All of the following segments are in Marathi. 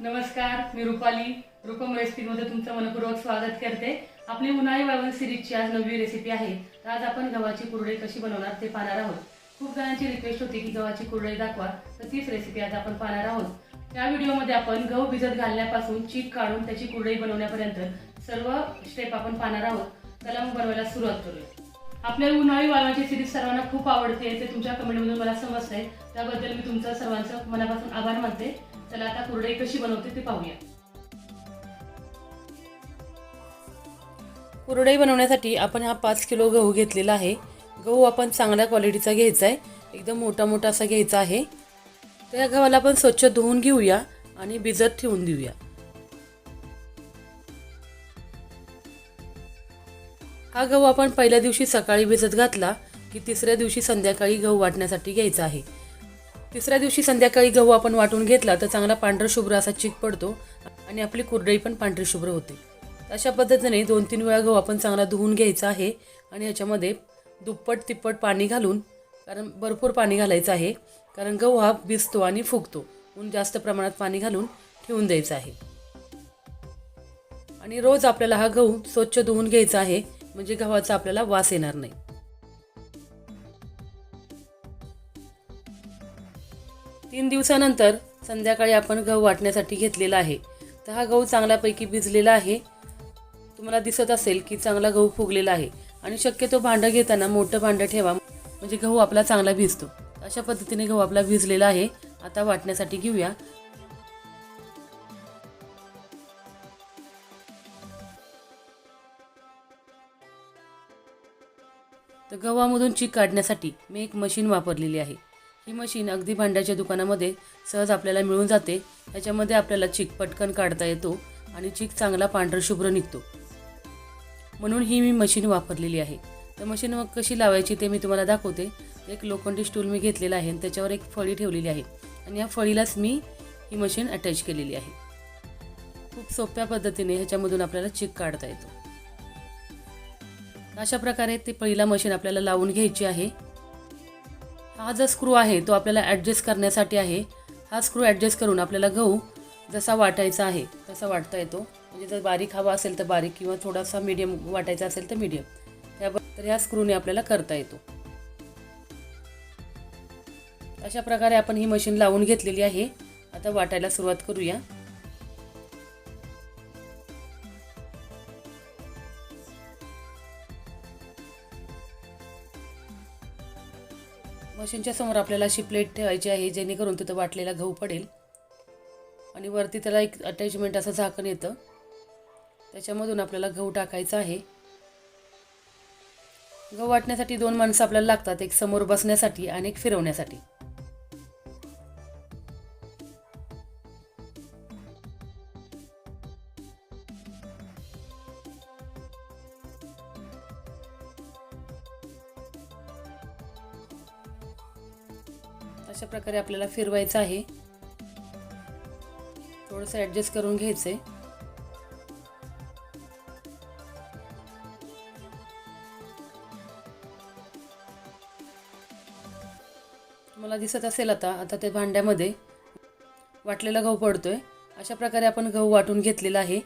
नमस्कार मी रुपाली. रुपम रेसिपीमध्ये तुमचं मनपूर्वक स्वागत करते. आपली उन्हाळी वाळवण सिरीजची आज नवी रेसिपी आहे. तर आज आपण गव्हाची कुरडई कशी बनवणार ते पाहणार आहोत. खूप जणांची रिक्वेस्ट होती की गव्हाची कुरडई दाखवा. तर तीच रेसिपी आज आपण पाहणार आहोत. त्या व्हिडिओमध्ये आपण गहू भिजत घालण्यापासून चीक काढून त्याची कुरडई बनवण्यापर्यंत सर्व स्टेप आपण पाहणार आहोत. त्याला मग बनवायला सुरुवात करूया. आपल्या उन्हाळी वाळवाची सिरीज सर्वांना खूप आवडते ते तुमच्या कमेंटमधून मला समजतंय. त्याबद्दल मी तुमचं सर्वांचं मनापासून आभार मानते. चला आता कुरडई कशी बनवते ते पाहूया. कुरडई बनवण्यासाठी आपण हा पाच किलो गहू घेतलेला आहे. गहू आपण चांगल्या क्वालिटीचा घ्यायचा आहे. एकदम मोठा मोठा असा घ्यायचा आहे. त्या गव्हाला आपण स्वच्छ धुवून घेऊया आणि भिजत ठेवून देऊया. हा गहू आपण पहिल्या दिवशी सकाळी भिजत घातला की तिसऱ्या दिवशी संध्याकाळी गहू वाटण्यासाठी घ्यायचा आहे. तिसऱ्या दिवशी संध्याकाळी गहू आपण वाटून घेतला तर चांगला पांढरा शुभ्र असा चीक पडतो आणि आपली कुरडई पण पांढरी शुभ्र होते. अशा पद्धतीने दोन तीन वेळा गहू आपण चांगला धुवून घ्यायचा आहे आणि ह्याच्यामध्ये दुप्पट तिप्पट पाणी घालून कारण भरपूर पाणी घालायचं आहे कारण गहू हा भिजतो आणि फुगतो. म्हणून जास्त प्रमाणात पाणी घालून ठेवून द्यायचं आहे. आणि रोज आपल्याला हा गहू स्वच्छ धुवून घ्यायचा आहे म्हणजे गव्हाचा आपल्याला वास येणार नाही. तीन दिवसानंतर संध्याकाळी आपण गहू वाटण्यासाठी घेतलेला आहे. तर हा गहू चांगल्यापैकी भिजलेला आहे. तुम्हाला दिसत असेल की चांगला गहू फुगलेला आहे. आणि शक्यतो भांडं घेताना मोठं भांडं ठेवा. म्हणजे गहू आपला चांगला भिजतो. अशा पद्धतीने गहू आपला भिजलेला आहे. आता वाटण्यासाठी घेऊया. तर गव्हामधून चीक काढण्यासाठी मी एक मशीन वापरलेली आहे. ही मशीन अगदी भांड्याच्या दुकानामध्ये सहज आपल्याला मिळून जाते. याच्यामध्ये आपल्याला चीक पटकन काढता येतो आणि चीक चांगला पांढरशुभ्र निघतो. म्हणून ही मी मशीन वापरलेली आहे. तर मशीन मग कशी लावायची ते मी तुम्हाला दाखवते. एक लोखंडी स्टूल मी घेतलेला आहे आणि त्याच्यावर एक फळी ठेवलेली आहे. आणि या फळीलाच मी ही मशीन अटॅच केलेली आहे. खूप सोप्या पद्धतीने ह्याच्यामधून आपल्याला चीक काढता येतो. अशा प्रकारे ते पहिला मशीन आपल्याला लावून घ्यायची आहे. हा जो स्क्रू आहे तो आपल्याला ॲडजस्ट करण्यासाठी आहे. हा स्क्रू ॲडजस्ट करून आपल्याला गहू जसा वाटायचा आहे तसा वाटता येतो. म्हणजे जर बारीक हवा असेल तर बारीक किंवा थोडासा मीडियम वाटायचा असेल तर मीडियम त्याब तर ह्या स्क्रूने आपल्याला करता येतो. अशा प्रकारे आपण ही मशीन लावून घेतलेली आहे. आता वाटायला सुरुवात करूया. मशीनच्या समोर आपल्याला अशी प्लेट ठेवायची आहे जेणेकरून तिथं वाटलेला गहू पडेल. आणि वरती त्याला एक अटॅचमेंट असं झाकण येतं. त्याच्यामधून आपल्याला गहू टाकायचा आहे. गहू वाटण्यासाठी दोन माणसं आपल्याला लागतात एक समोर बसण्यासाठी आणि एक फिरवण्यासाठी. अशा प्रकारे आपल्याला फिरवायचं आहे. थोडंसं ॲडजस्ट करून घ्यायचं आहे तुम्हाला दिसत असेल आता आता ते भांड्यामध्ये. वाटलेला गहू पडतो आहे अशा प्रकारे आपण गहू वाटून घेतलेला आहे.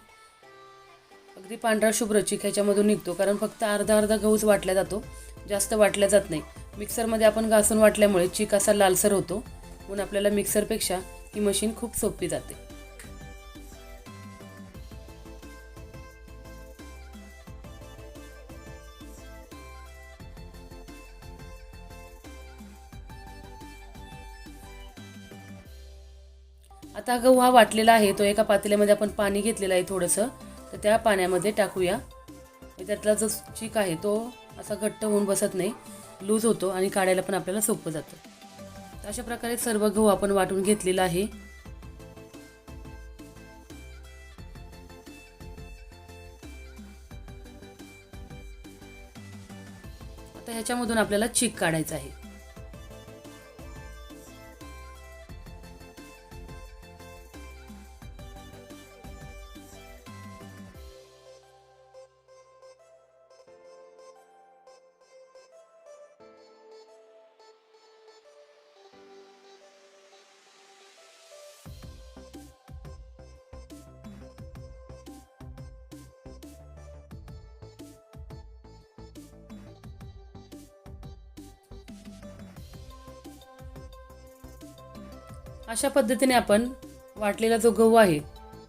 अगदी पांढरा शुभ्र ह्याच्यामधून निघतो कारण फक्त अर्धा अर्धा गहूच वाटला जातो. जास्त वाटल्या जात नाही. मिक्सरमध्ये आपण घासून वाटल्यामुळे चीक असा लालसर होतो. म्हणून आपल्याला मिक्सरपेक्षा ही मशीन खूप सोपी जाते. आता गहू हा वाटलेला आहे तो एका पातेल्यामध्ये आपण पाणी घेतलेलं आहे थोडंसं. तर त्या पाण्यामध्ये टाकूया. त्यातला जो चीक आहे तो असा घट्ट होऊन बसत नाही. लूज होतो आणि काढायला पण आपल्याला सोपं जातं. अशा प्रकारे सर्व गहू आपण वाटून घेतलेला आहे. आता ह्याच्यामधून आपल्याला चीक काढायचं आहे. अशा पद्धतीने आपण वाटलेला जो गहू आहे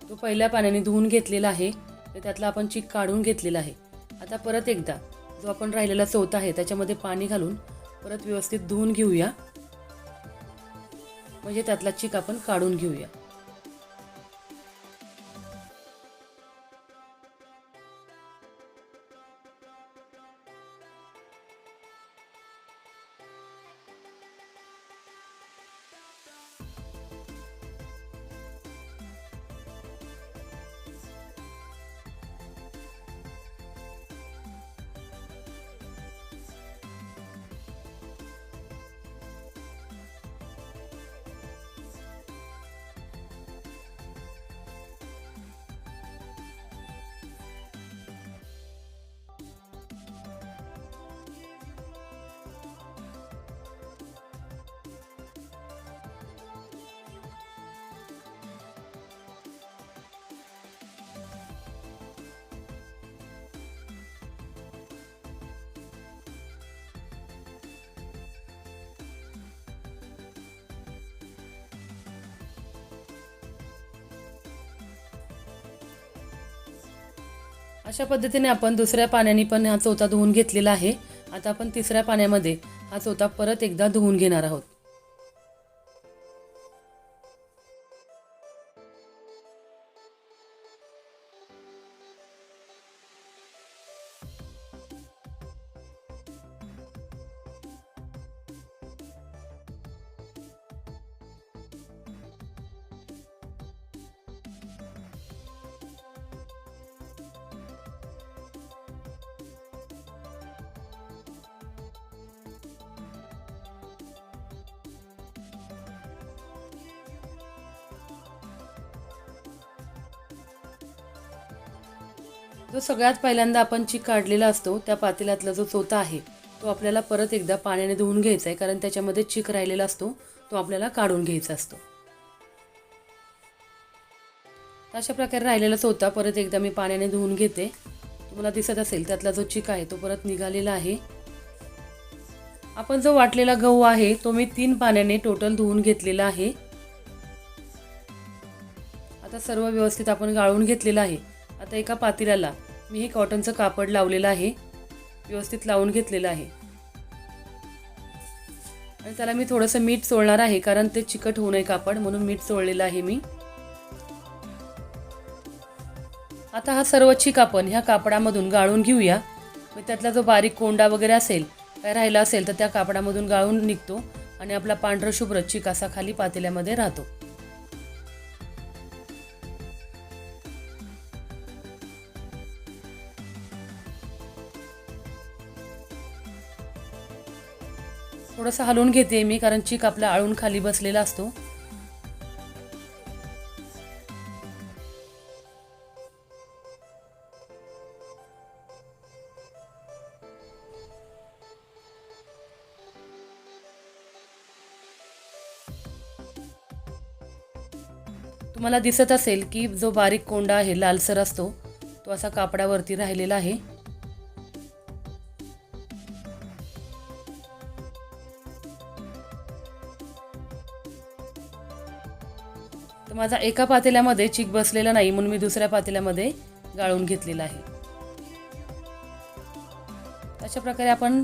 तो पहिल्या पाण्याने धुवून घेतलेला आहे त्यातला आपण चीक काढून घेतलेला आहे. आता परत एकदा जो आपण राहिलेला चौथा आहे त्याच्यामध्ये पाणी घालून परत व्यवस्थित धुवून घेऊया. म्हणजे त्यातला चीक आपण काढून घेऊया. अशा पद्धतीने आपण दुसऱ्या पाण्याने पण हा चोथा धुवून घेतलेला आहे. आता आपण तिसऱ्या पाण्यामध्ये हा चोथा परत एकदा धुवून घेणार आहोत. जो सगळ्यात पहिल्यांदा आपण चीक काढलेला असतो त्या पातेल्यातला जो चोथा आहे तो आपल्याला परत एकदा पाण्याने धुवून घ्यायचा आहे कारण त्याच्यामध्ये चीक राहिलेला असतो तो आपल्याला काढून घ्यायचा असतो. अशा प्रकारे राहिलेला चोथा परत एकदा मी पाण्याने धुवून घेते. तुम्हाला दिसत असेल त्यातला जो चिक आहे तो परत निघालेला आहे. आपण जो वाटलेला गहू आहे तो मी तीन पाण्याने टोटल धुवून घेतलेला आहे. आता सर्व व्यवस्थित आपण गाळून घेतलेलं आहे. आता एका पातेल्याला मी हे कॉटनचं कापड लावलेलं आहे. व्यवस्थित लावून घेतलेलं आहे. आणि त्याला मी थोडंसं मीठ चोळणार आहे कारण ते चिकट होऊ नये कापड म्हणून मीठ चोळलेलं आहे मी. आता हा सर्व चिक आपण ह्या कापडामधून गाळून घेऊया. मग त्यातला जो बारीक कोंडा वगैरे असेल काय राहिला असेल तर त्या कापडामधून गाळून निघतो आणि आपला पांढरं शुभ्र चिक असा खाली पातेल्यामध्ये राहतो. थोडंसं हलवून घेते मी कारण चीक आपला आळून खाली बसलेला असतो. तुम्हाला दिसत असेल की जो बारीक कोंडा आहे लालसर असतो तो असा कापडावरती राहिलेला आहे. माझा एका पातेल्यामध्ये चिक बसलेला नाही म्हणून मी दुसऱ्या पातेल्यामध्ये गाळून घेतलेला आहे. अशा प्रकारे आपण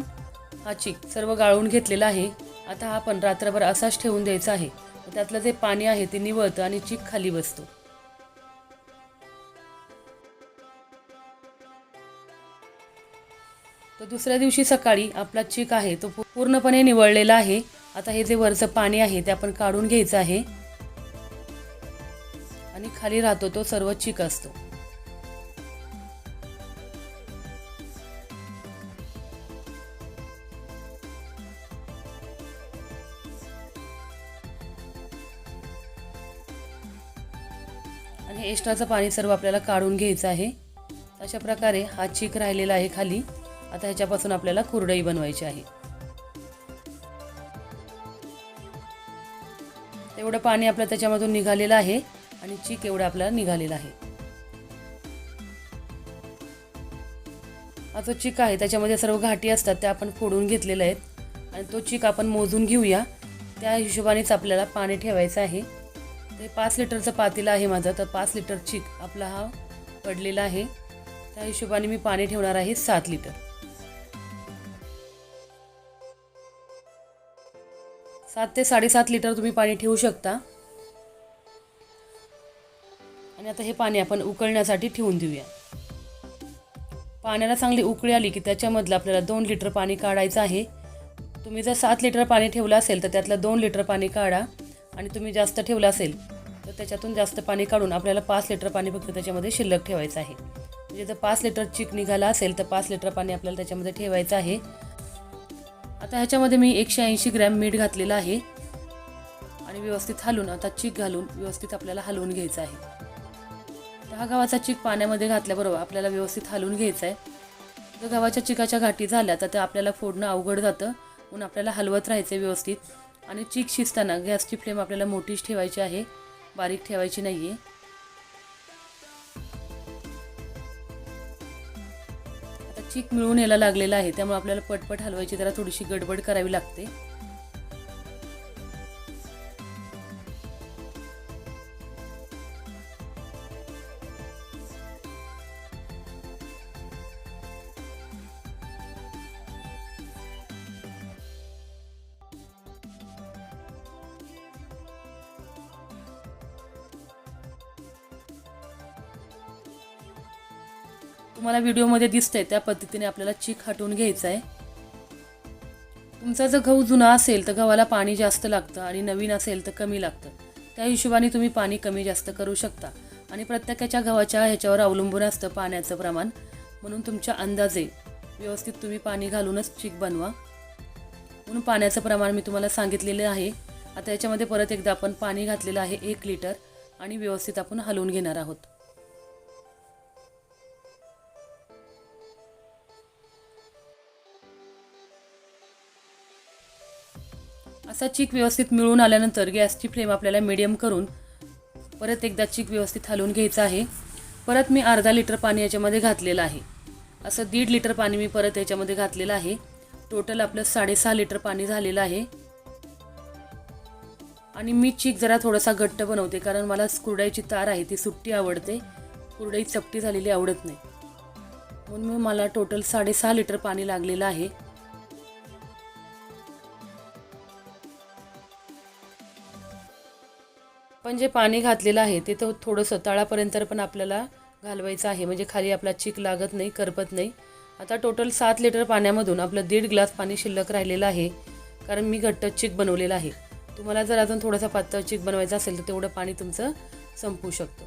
हा चिक सर्व गाळून घेतलेला आहे. आता हा आपण रात्रभर असाच ठेवून द्यायचा आहे. त्यातलं जे पाणी आहे ते निवळतं आणि चिक खाली बसतो. तर दुसऱ्या दिवशी सकाळी आपला चिक आहे तो पूर्णपणे निवळलेला आहे. आता हे जे वरचं पाणी आहे ते आपण काढून घ्यायचं आहे. खाली राहतो तो सर्व चिक असतो. आणि हे एक्स्ट्राचं पाणी सर्व आपल्याला काढून घ्यायचं आहे. अशा प्रकारे हा चीक राहिलेला आहे खाली. आता ह्याच्यापासून आपल्याला कुरडई बनवायची आहे. तेवढं पाणी आपलं त्याच्यामधून निघालेलं आहे. आणि चीक एवढं आपल्याला निघालेला आहे. हा जो चीक आहे त्याच्यामध्ये सर्व घाटी असतात त्या आपण फोडून घेतलेल्या आहेत. आणि तो चीक आपण मोजून घेऊया. त्या हिशोबानेच आपल्याला पाणी ठेवायचं आहे. ते पाच लिटरचं पातेलं आहे माझं तर पाच लिटर चीक आपला हा पडलेला आहे. त्या हिशोबाने मी पाणी ठेवणार आहे सात लिटर. सात ते साडेसात लिटर तुम्ही पाणी ठेवू शकता. आणि आता हे पाणी आपण उकळण्यासाठी ठेवून देऊया. पाण्याला चांगली उकळी आली की त्याच्यामधलं आपल्याला दोन लिटर पाणी काढायचं आहे. तुम्ही जर सात लिटर पाणी ठेवलं असेल तर त्यातलं दोन लिटर पाणी काढा. आणि तुम्ही जास्त ठेवलं असेल तर त्याच्यातून जास्त पाणी काढून आपल्याला पाच लिटर पाणी फक्त त्याच्यामध्ये शिल्लक ठेवायचं आहे. म्हणजे जर पाच लिटर चिक निघाला असेल तर पाच लिटर पाणी आपल्याला त्याच्यामध्ये ठेवायचं आहे. आता ह्याच्यामध्ये मी एकशे ऐंशी ग्रॅम मीठ घातलेलं आहे. आणि व्यवस्थित हलवून आता चिक घालून व्यवस्थित आपल्याला हलवून घ्यायचं आहे. दहा गव्हाचा चिक पाण्यामध्ये घातल्याबरोबर आपल्याला व्यवस्थित हलवून घ्यायचा आहे जर गव्हाच्या चिकाच्या घाटी झाल्या तर ते आपल्याला फोडणं अवघड जातं. म्हणून आपल्याला हलवत राहायचं आहे व्यवस्थित. आणि चिक शिजताना गॅसची फ्लेम आपल्याला मोठीच ठेवायची आहे. बारीक ठेवायची नाही आहे आता चिक मिळून यायला लागलेला आहे. त्यामुळे आपल्याला पटपट हलवायची जरा थोडीशी गडबड करावी लागते. तुम्हाला व्हिडिओमध्ये दिसतंय त्या पद्धतीने आपल्याला चीक हटवून घ्यायचा आहे. तुमचा जर गहू जुना असेल तर गव्हाला पाणी जास्त लागतं आणि नवीन असेल तर कमी लागतं. त्या हिशोबाने तुम्ही पाणी कमी जास्त करू शकता. आणि प्रत्येकाच्या गव्हाच्या ह्याच्यावर अवलंबून असतं पाण्याचं प्रमाण. म्हणून तुमच्या अंदाजे व्यवस्थित तुम्ही पाणी घालूनच चीक बनवा. म्हणून पाण्याचं प्रमाण मी तुम्हाला सांगितलेलं आहे. आता याच्यामध्ये परत एकदा आपण पाणी घातलेलं आहे एक लिटर आणि व्यवस्थित आपण हलवून घेणार आहोत. असा चिक व्यवस्थित मिळून आल्यानंतर गॅसची फ्लेम आपल्याला मिडियम करून परत एकदा चीक व्यवस्थित हलवून घ्यायचं आहे. परत मी अर्धा लिटर पाणी याच्यामध्ये घातलेलं आहे. असं दीड लिटर पाणी मी परत याच्यामध्ये घातलेलं आहे. टोटल आपलं साडेसहा लिटर पाणी झालेलं आहे. आणि मी चीक जरा थोडासा घट्ट बनवते कारण मला कुरडाईची तार आहे ती सुट्टी आवडते. कुरडाई चपटी झालेली आवडत नाही. म्हणून मला टोटल साडेसहा लिटर पाणी लागलेलं आहे. पण जे पाणी घातलेलं आहे ते तर थोडंसं तळापर्यंत पण आपल्याला घालवायचं आहे. म्हणजे खाली आपला चीक लागत नाही करपत नाही. आता टोटल सात लिटर पाण्यामधून आपलं दीड ग्लास पाणी शिल्लक राहिलेलं आहे. कारण मी घट्ट चीक बनवलेलं आहे. तुम्हाला जर अजून थोडासा पातळ चीक बनवायचा असेल तर तेवढं पाणी तुमचं संपू शकतं.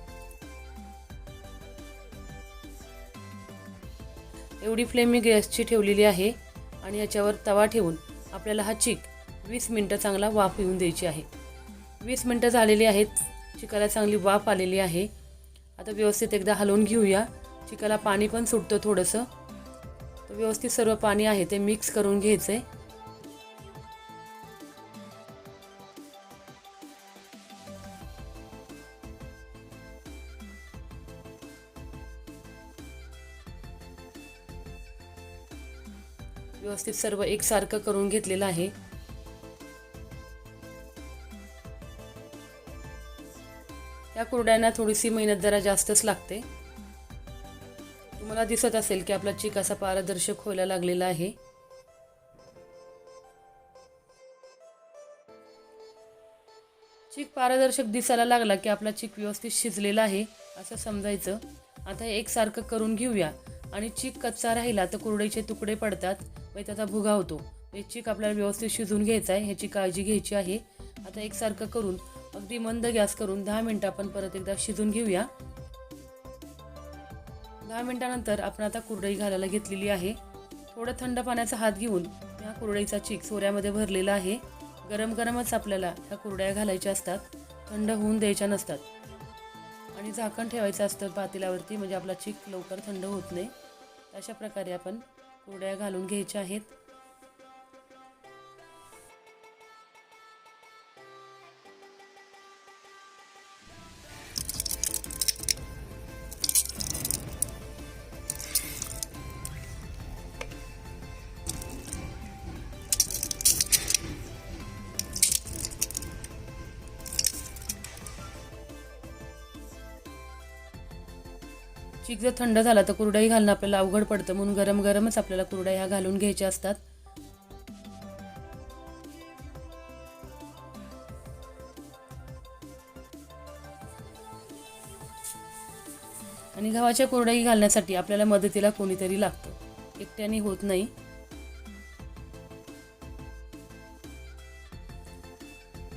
एवढी फ्लेम मी गॅसची ठेवलेली आहे आणि याच्यावर तवा ठेवून आपल्याला हा चीक वीस मिनटं चांगला वाफ येऊन द्यायची आहे. वीस मिनटं झालेली आहेत. चिकाला चांगली वाफ आलेली आहे. आता व्यवस्थित एकदा हलवून घेऊया. चिकाला पाणी पण सुटतं थोडंसं. तर व्यवस्थित सर्व पाणी आहे ते मिक्स करून घ्यायचं आहे व्यवस्थित सर्व एकसारखं करून घेतलेलं आहे. त्या कुरड्यांना थोडीशी मेहनत जरा जास्तच लागते. तुम्हाला दिसत असेल की आपला चिक असा पारदर्शक व्हायला लागलेला आहे. चिक पारदर्शक दिसायला लागला की आपला चिक व्यवस्थित शिजलेला आहे असं समजायचं. आता एकसारखं करून घेऊया. आणि चिक कच्चा राहिला तर कुरडईचे तुकडे पडतात. मग त्याचा भुगा होतो. हे चिक आपल्याला व्यवस्थित शिजून घ्यायचा आहे. ह्याची काळजी घ्यायची आहे. आता एकसारखं करून अगदी मंद गॅस करून दहा मिनटं आपण परत एकदा शिजून घेऊया. दहा मिनटानंतर आपण आता कुरडई घालायला घेतलेली आहे. थोडं थंड पाण्याचा हात घेऊन ह्या कुरडईचा चीक सोऱ्यामध्ये भरलेला आहे. गरम गरमच आपल्याला ह्या कुरड्या घालायच्या असतात. थंड होऊन द्यायच्या नसतात. आणि झाकण ठेवायचं असतं पातेल्यावरती म्हणजे आपला चीक लवकर थंड होत नाही. अशा प्रकारे आपण कुरड्या घालून घ्यायच्या आहेत. चीक जर थंड झाला तर कुरडई घालणं आपल्याला अवघड पडतं. म्हणून गरम गरमच आपल्याला कुरडई ह्या घालून घ्यायच्या असतात. आणि गव्हाच्या कुरडई घालण्यासाठी आपल्याला मदतीला कोणीतरी लागतं. एकट्याने होत नाही.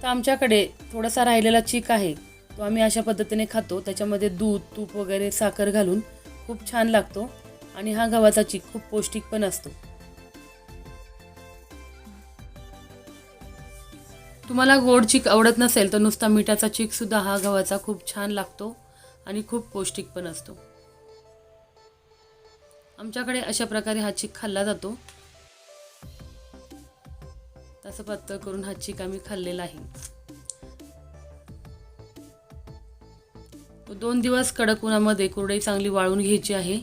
तर आमच्याकडे थोडासा राहिलेला चीक आहे. तो आम्ही अशा पद्धतीने खातो. त्याच्यामध्ये दूध तूप वगैरे साखर घालून खूप छान लागतो. आणि हा गव्हाचा चीक खूप पौष्टिक पण असतो. तुम्हाला गोड चीक आवडत नसेल तर नुसता मिठाचा चीकसुद्धा हा गव्हाचा खूप छान लागतो आणि खूप पौष्टिक पण असतो. आमच्याकडे अशा प्रकारे हा चीक खाल्ला जातो. तसं पातळ करून हा चीक आम्ही खाल्लेला आहे. दोन दिवस कडक उन्हामध्ये कुरडई चांगली वाळून घ्यायची आहे.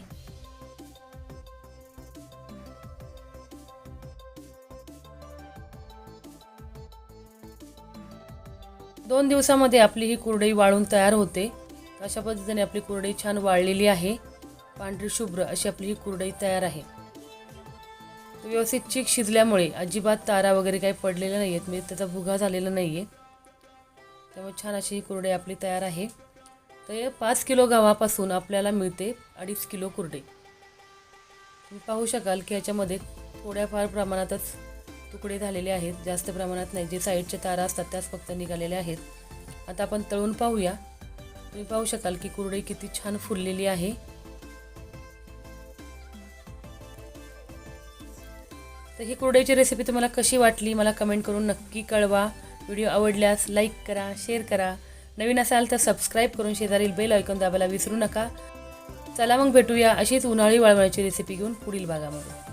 दोन दिवसामध्ये आपली ही कुरडई वाळून तयार होते. अशा पद्धतीने आपली कुरडई छान वाळलेली आहे. पांढरी शुभ्र अशी आपली ही कुरडई तयार आहे. व्यवस्थित चीक शिजल्यामुळे अजिबात तारा वगैरे काही पडलेल्या नाही आहेत म्हणजे त्याचा भुगा झालेला नाही आहे त्यामुळे छान अशी ही कुरडई आपली तयार आहे. तर हे पाच किलो गव्हापासून आपल्याला मिळते अडीच किलो कुरडे तुम्ही पाहू शकाल की याच्यामध्ये थोड्याफार प्रमाणातच तुकडे झालेले आहेत. जास्त प्रमाणात नाही. जे साईडच्या तारा असतात त्याच फक्त निघालेल्या आहेत. आता आपण तळून पाहूया. तुम्ही पाहू शकाल की कुरडई किती छान फुललेली आहे. तर ही कुरडईची रेसिपी तुम्हाला कशी वाटली? मला कमेंट करून नक्की कळवा. व्हिडिओ आवडल्यास लाईक करा शेअर करा. नवीन असाल तर सबस्क्राईब करून शेजारील बेल ऐकून दाबायला विसरू नका. चला मग भेटूया अशीच उन्हाळी वाळवण्याची रेसिपी घेऊन पुढील भागामध्ये.